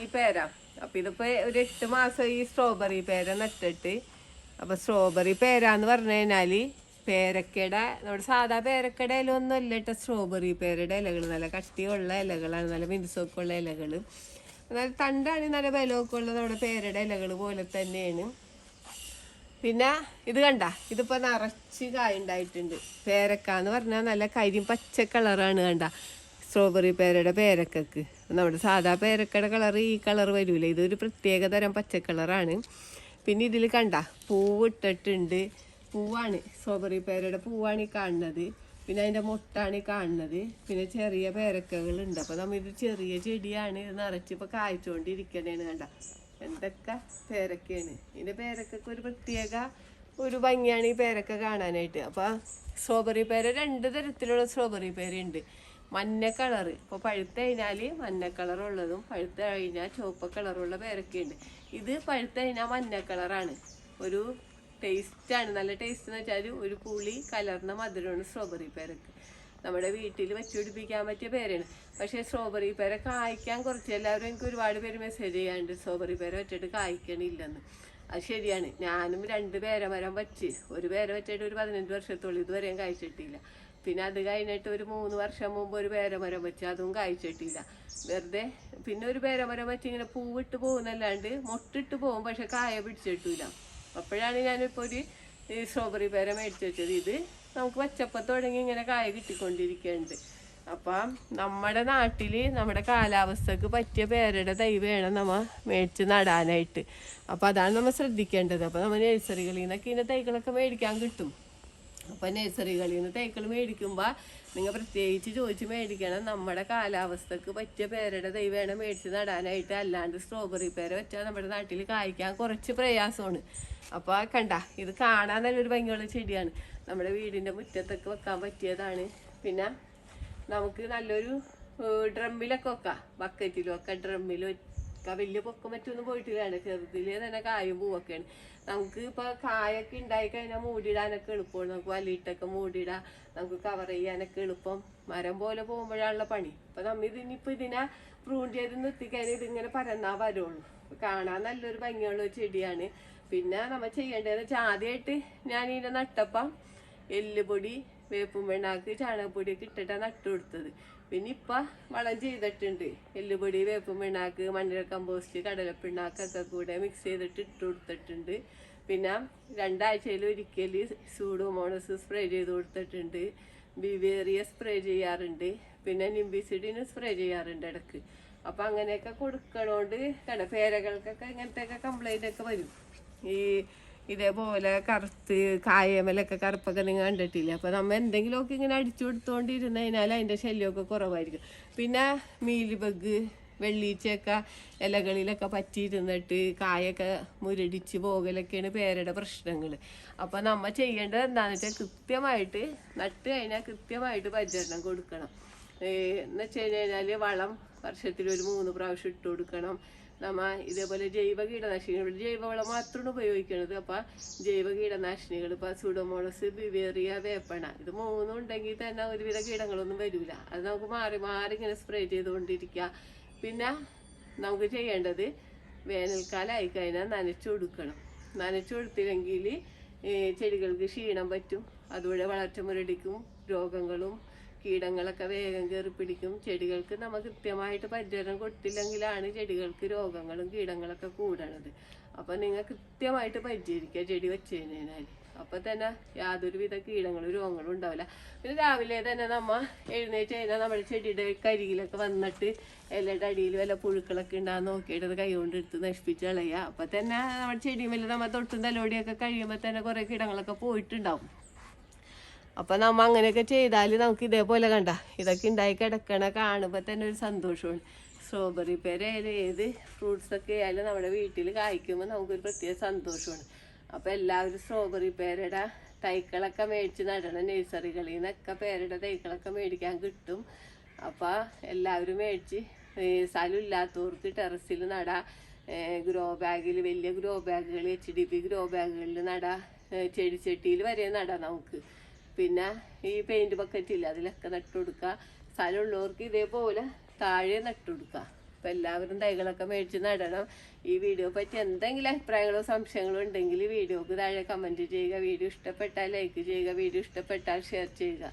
Strawberry പേര. അപ്പൊ ഇതിപ്പോ ഒരു എട്ട് മാസം ഈ സ്ട്രോബെറി പേര നട്ടിട്ട്. അപ്പൊ സ്ട്രോബെറി പേര എന്ന് പറഞ്ഞു കഴിഞ്ഞാൽ പേരക്കട നമ്മുടെ സാധാ പേരക്കട ഒന്നും അല്ല കേട്ടോ. സ്ട്രോബെറി പേരയുടെ ഇലകൾ നല്ല കട്ടിയുള്ള ഇലകളാണ് നല്ല മിനുസൊക്കെയുള്ള ഇലകൾ നല്ല തണ്ടാണ് നല്ല ബലമൊക്കെ ഉള്ള നമ്മുടെ പേരയുടെ ഇലകൾ പോലെ തന്നെയാണ്. പിന്നെ ഇത് കണ്ട ഇതിപ്പോ നിറച്ച് കായ ഉണ്ടായിട്ടുണ്ട്. പേരക്ക എന്ന് പറഞ്ഞാൽ നല്ല കരിയും പച്ച കളറാണ് കണ്ട. സ്ട്രോബെറി പേരയുടെ പേരക്കക്ക്. നമ്മുടെ സാധാ പേരക്കയുടെ കളർ ഈ കളർ വരില്ല ഇതൊരു പ്രത്യേക തരം പച്ചക്കളറാണ് പിന്നെ ഇതിൽ കണ്ട പൂവ് ഇട്ടിട്ടുണ്ട്. പൂവാണ് സ്ട്രോബെറി പേരയുടെ പൂവാണ് ഈ കാണുന്നത്. പിന്നെ അതിന്റെ മുട്ടാണ് ഈ കാണുന്നത്. പിന്നെ ചെറിയ പേരക്കകളുണ്ട്. അപ്പോൾ നമ്മൾ ഇത് ചെറിയ ചെടിയാണ് ഇത് നിറച്ച് ഇപ്പോൾ കായ്ച്ചുകൊണ്ടിരിക്കണേന്ന് കണ്ട. എന്തൊക്കെ പേരക്കയാണ്. ഇതിന്റെ പേരക്കൊക്കെ ഒരു പ്രത്യേക ഒരു ഭംഗിയാണ് ഈ പേരക്ക കാണാനായിട്ട്. അപ്പോൾ സ്ട്രോബെറി പേര രണ്ട് തരത്തിലുള്ള സ്ട്രോബെറി പേരുണ്ട് മഞ്ഞ കളർ ഇപ്പോൾ പഴുത്ത് കഴിഞ്ഞാൽ മഞ്ഞ കളറുള്ളതും പഴുത്ത് കഴിഞ്ഞാൽ ചുവപ്പ് കളറുള്ള പേരൊക്കെയുണ്ട് ഇത് പഴുത്ത് കഴിഞ്ഞാൽ മഞ്ഞ കളറാണ് ഒരു ടേസ്റ്റാണ് നല്ല ടേസ്റ്റ് എന്ന് വെച്ചാൽ ഒരു പുളി കലർന്ന മധുരമാണ് സ്ട്രോബെറി പേരക്ക്. നമ്മുടെ വീട്ടിൽ വെച്ചുപിടിപ്പിക്കാൻ പറ്റിയ പേരാണ്. പക്ഷേ സ്ട്രോബെറി പേര കായ്ക്കാൻ കുറച്ച് എല്ലാവരും എനിക്ക് ഒരുപാട് പേര് മെസ്സേജ് ചെയ്യാണ്ട് സ്ട്രോബെറി പേര വെച്ചിട്ട് കായ്ക്കണില്ലെന്ന്. അത് ശരിയാണ്. ഞാനും രണ്ട് പേര മരം വച്ച് ഒരു പേര വെച്ചിട്ട് ഒരു പതിനഞ്ച് വർഷത്തോളം ഇതുവരെയും കായ്ച്ചിട്ടില്ല. പിന്നെ അത് കഴിഞ്ഞിട്ട് ഒരു മൂന്ന് വർഷം മുമ്പ് ഒരു പേരമരം വെച്ച് അതും കായ്ച്ചിട്ടില്ല. വെറുതെ പിന്നെ ഒരു പേരമരം വെച്ച് ഇങ്ങനെ പൂവിട്ട് പോകുന്നല്ലാണ്ട് മുട്ടിട്ട് പോകും പക്ഷെ കായ പിടിച്ചിട്ടില്ല. അപ്പോഴാണ് ഞാനിപ്പോൾ ഒരു സ്ട്രോബെറി പേര മേടിച്ച് വെച്ചത്. ഇത് നമുക്ക് പച്ചപ്പം തുടങ്ങി ഇങ്ങനെ കായ കിട്ടിക്കൊണ്ടിരിക്കുന്നുണ്ട് അപ്പം നമ്മുടെ നാട്ടിൽ നമ്മുടെ കാലാവസ്ഥക്ക് പറ്റിയ പേരയുടെ തൈ വേണം നമ്മൾ മേടിച്ച് നടാനായിട്ട്. അപ്പം അതാണ് നമ്മൾ ശ്രദ്ധിക്കേണ്ടത്. അപ്പം നമ്മൾ നഴ്സറികളിൽ നിന്നൊക്കെ ഇതിന്റെ തൈകളൊക്കെ മേടിക്കാൻ കിട്ടും. അപ്പം നഴ്സറികളിൽ നിന്ന് തേക്കൾ മേടിക്കുമ്പോൾ നിങ്ങൾ പ്രത്യേകിച്ച് ചോദിച്ച് മേടിക്കണം. നമ്മുടെ കാലാവസ്ഥക്ക് പറ്റിയ പേരുടെ തൈ വേണം മേടിച്ച് നടാനായിട്ട്. അല്ലാണ്ട് സ്ട്രോബെറി പേര വെച്ചാൽ നമ്മുടെ നാട്ടിൽ കായ്ക്കാൻ കുറച്ച് പ്രയാസമാണ്. അപ്പോൾ കണ്ട ഇത് കാണാൻ നല്ലൊരു ഭംഗിയുള്ള ചെടിയാണ്. നമ്മുടെ വീടിന്റെ മുറ്റത്തൊക്കെ വെക്കാൻ പറ്റിയതാണ്. പിന്നെ നമുക്ക് നല്ലൊരു ഡ്രമ്മിലൊക്കെ വെക്കാം. ബക്കറ്റിലും ഒക്കെ ഡ്രമ്മിൽ വെക്കാം വലിയ പൊക്കം മറ്റൊന്നും പോയിട്ടില്ലാണ് ചെറുതിൽ തന്നെ കായും പൂവൊക്കെയാണ്. നമുക്ക് ഇപ്പൊ കായൊക്കെ ഉണ്ടായി കഴിഞ്ഞാൽ മൂടിയിടാനൊക്കെ എളുപ്പമാണ്. നമുക്ക് വലിയിട്ടൊക്കെ മൂടിയിടാം നമുക്ക് കവർ ചെയ്യാനൊക്കെ എളുപ്പം. മരം പോലെ പോകുമ്പോഴാണുള്ള പണി. അപ്പൊ നമ്മ ഇതിനിപ്പോ ഇതിനെ പ്രൂൺ ചെയ്ത് നിർത്തിക്കഴിഞ്ഞാൽ ഇതിങ്ങനെ പരന്നാ വരുള്ളൂ. കാണാൻ നല്ലൊരു ഭംഗിയുള്ള ഒരു ചെടിയാണ്. പിന്നെ നമ്മൾ ചെയ്യേണ്ടതെന്ന് വെച്ചാൽ ആദ്യമായിട്ട് ഞാൻ ഇതിനെ നട്ടപ്പം എല്ലുപൊടി വേപ്പും വെണ്ണാക്ക് ചാണകപ്പൊടിയൊക്കെ ഇട്ടിട്ടാണ് നട്ടു കൊടുത്തത്. പിന്നെ ഇപ്പൊ വളം ചെയ്തിട്ടുണ്ട്. എല്ലുപൊടി വേപ്പും വെണ്ണാക്ക് മണ്ണിര കമ്പോസ്റ്റ് കടലപ്പിണ്ണാക്കൊക്കെ കൂടെ മിക്സ് ചെയ്തിട്ട് ഇട്ട് കൊടുത്തിട്ടുണ്ട്. പിന്നെ രണ്ടാഴ്ചയിൽ ഒരിക്കൽ സൂഡോമോണസ് സ്പ്രേ ചെയ്ത് കൊടുത്തിട്ടുണ്ട്. ബിവേറിയ സ്പ്രേ ചെയ്യാറുണ്ട്. പിന്നെ നിംബിസിഡിന് സ്പ്രേ ചെയ്യാറുണ്ട് ഇടയ്ക്ക്. അപ്പൊ അങ്ങനെയൊക്കെ കൊടുക്കണോണ്ട് കണ്ട പേരകൾക്കൊക്കെ ഇങ്ങനത്തെയൊക്കെ കംപ്ലൈന്റ് ഒക്കെ വരും. ഈ ഇതേപോലെ കറുത്ത് കായമലൊക്കെ കറുപ്പൊക്കെ നിങ്ങൾ കണ്ടിട്ടില്ല? അപ്പോൾ നമ്മൾ എന്തെങ്കിലുമൊക്കെ ഇങ്ങനെ അടിച്ചു കൊടുത്തുകൊണ്ടിരുന്നതിനാൽ അതിന്റെ ശല്യമൊക്കെ കുറവായിരിക്കും. പിന്നെ മീലി ബഗ് വെള്ളീച്ചയൊക്കെ ഇലകളിലൊക്കെ പറ്റിയിരുന്നിട്ട് കായൊക്കെ മുരടിച്ച് പോകലൊക്കെയാണ് പേരുടെ പ്രശ്നങ്ങൾ അപ്പോൾ നമ്മൾ ചെയ്യേണ്ടത് എന്താണെന്ന് വെച്ചാൽ കൃത്യമായിട്ട് നട്ട് കഴിഞ്ഞാൽ കൃത്യമായിട്ട് പരിചരണം കൊടുക്കണം. എന്ന് വെച്ച് കഴിഞ്ഞാൽ വളം വർഷത്തിൽ ഒരു മൂന്ന് പ്രാവശ്യം ഇട്ട് കൊടുക്കണം. നമ്മ ഇതേപോലെ ജൈവ കീടനാശിനികൾ ജൈവവളം മാത്രമാണ് ഉപയോഗിക്കുന്നത് അപ്പൊ ജൈവ കീടനാശിനികൾ ഇപ്പൊ സുഡോമോളസ് ബിവേറിയ വേപ്പണ ഇത് മൂന്നും ഉണ്ടെങ്കിൽ തന്നെ ഒരുവിധ കീടങ്ങളൊന്നും വരില്ല അത് നമുക്ക് മാറി മാറി ഇങ്ങനെ സ്പ്രേ ചെയ്തുകൊണ്ടിരിക്കുക പിന്നെ നമുക്ക് ചെയ്യേണ്ടത് വേനൽക്കാലം ആയിക്കഴിഞ്ഞാൽ നനച്ചു കൊടുക്കണം. നനച്ചു കൊടുത്തില്ലെങ്കിൽ ചെടികൾക്ക് ക്ഷീണം പറ്റും. അതുവഴി വളർച്ച മുരടിക്കും രോഗങ്ങളും കീടങ്ങളൊക്കെ വേഗം കയറി പിടിക്കും. ചെടികൾക്ക് നമ്മൾ കൃത്യമായിട്ട് പരിചരണം കൊടുത്തില്ലെങ്കിലാണ് ചെടികൾക്ക് രോഗങ്ങളും കീടങ്ങളൊക്കെ കൂടണത്. അപ്പം നിങ്ങൾ കൃത്യമായിട്ട് പരിചരിക്കുക ചെടി വെച്ച് കഴിഞ്ഞാൽ അപ്പൊ തന്നെ യാതൊരുവിധ കീടങ്ങളും രോഗങ്ങളും ഉണ്ടാവില്ല. പിന്നെ രാവിലെ തന്നെ നമ്മ എഴുന്നേറ്റ് കഴിഞ്ഞാൽ നമ്മുടെ ചെടിയുടെ കരിയിലൊക്കെ വന്നിട്ട് ഇലയുടെ അടിയിൽ വല്ല പുഴുക്കളൊക്കെ ഉണ്ടാകാൻ നോക്കിയിട്ട് കൈ കൊണ്ട് എടുത്ത് നശിപ്പിച്ച് കളയുക. അപ്പൊ തന്നെ നമ്മുടെ ചെടിയുമല്ല നമ്മൾ തൊട്ടും തലോടിയൊക്കെ കഴിയുമ്പോൾ തന്നെ കുറേ കീടങ്ങളൊക്കെ പോയിട്ടുണ്ടാവും. അപ്പൊ നമ്മ അങ്ങനെയൊക്കെ ചെയ്താൽ നമുക്ക് ഇതേപോലെ കണ്ട. ഇതൊക്കെ ഉണ്ടായി കിടക്കണ കാണുമ്പോൾ തന്നെ ഒരു സന്തോഷമാണ്. സ്ട്രോബെറി പേര ആയാലും ഏത് ഫ്രൂട്ട്സ് ഒക്കെ ആയാലും നമ്മുടെ വീട്ടിൽ കായ്ക്കുമ്പോൾ നമുക്കൊരു പ്രത്യേക സന്തോഷമാണ്. അപ്പൊ എല്ലാവരും സ്ട്രോബെറി പേരയുടെ തൈക്കളൊക്കെ മേടിച്ച് നടണം. നഴ്സറികളിൽ നിന്നൊക്കെ പേരുടെ തൈക്കളൊക്കെ മേടിക്കാൻ കിട്ടും. അപ്പൊ എല്ലാവരും മേടിച്ച് സ്ഥലമില്ലാത്തവർക്ക് ടെറസിൽ നടാം. ഗ്രോ ബാഗിൽ വലിയ ഗ്രോ ബാഗുകൾ എച്ച് ഡി പി ഗ്രോ ബാഗുകളിൽ നടാം. ചെടിച്ചട്ടിയിൽ വരെ നടാം നമുക്ക്. പിന്നെ ഈ പെയിന്റ് ബക്കറ്റ് ഇല്ല അതിലൊക്കെ നട്ടുകൊടുക്കുക. സ്ഥലമുള്ളവർക്ക് ഇതേപോലെ താഴെ നട്ടുകൊടുക്കുക. അപ്പം എല്ലാവരും തൈകളൊക്കെ മേടിച്ച് നടണം. ഈ വീഡിയോ പറ്റി എന്തെങ്കിലും അഭിപ്രായങ്ങളോ സംശയങ്ങളോ ഉണ്ടെങ്കിൽ വീഡിയോക്ക് താഴെ കമന്റ് ചെയ്യുക. വീഡിയോ ഇഷ്ടപ്പെട്ടാൽ ലൈക്ക് ചെയ്യുക. വീഡിയോ ഇഷ്ടപ്പെട്ടാൽ ഷെയർ ചെയ്യുക.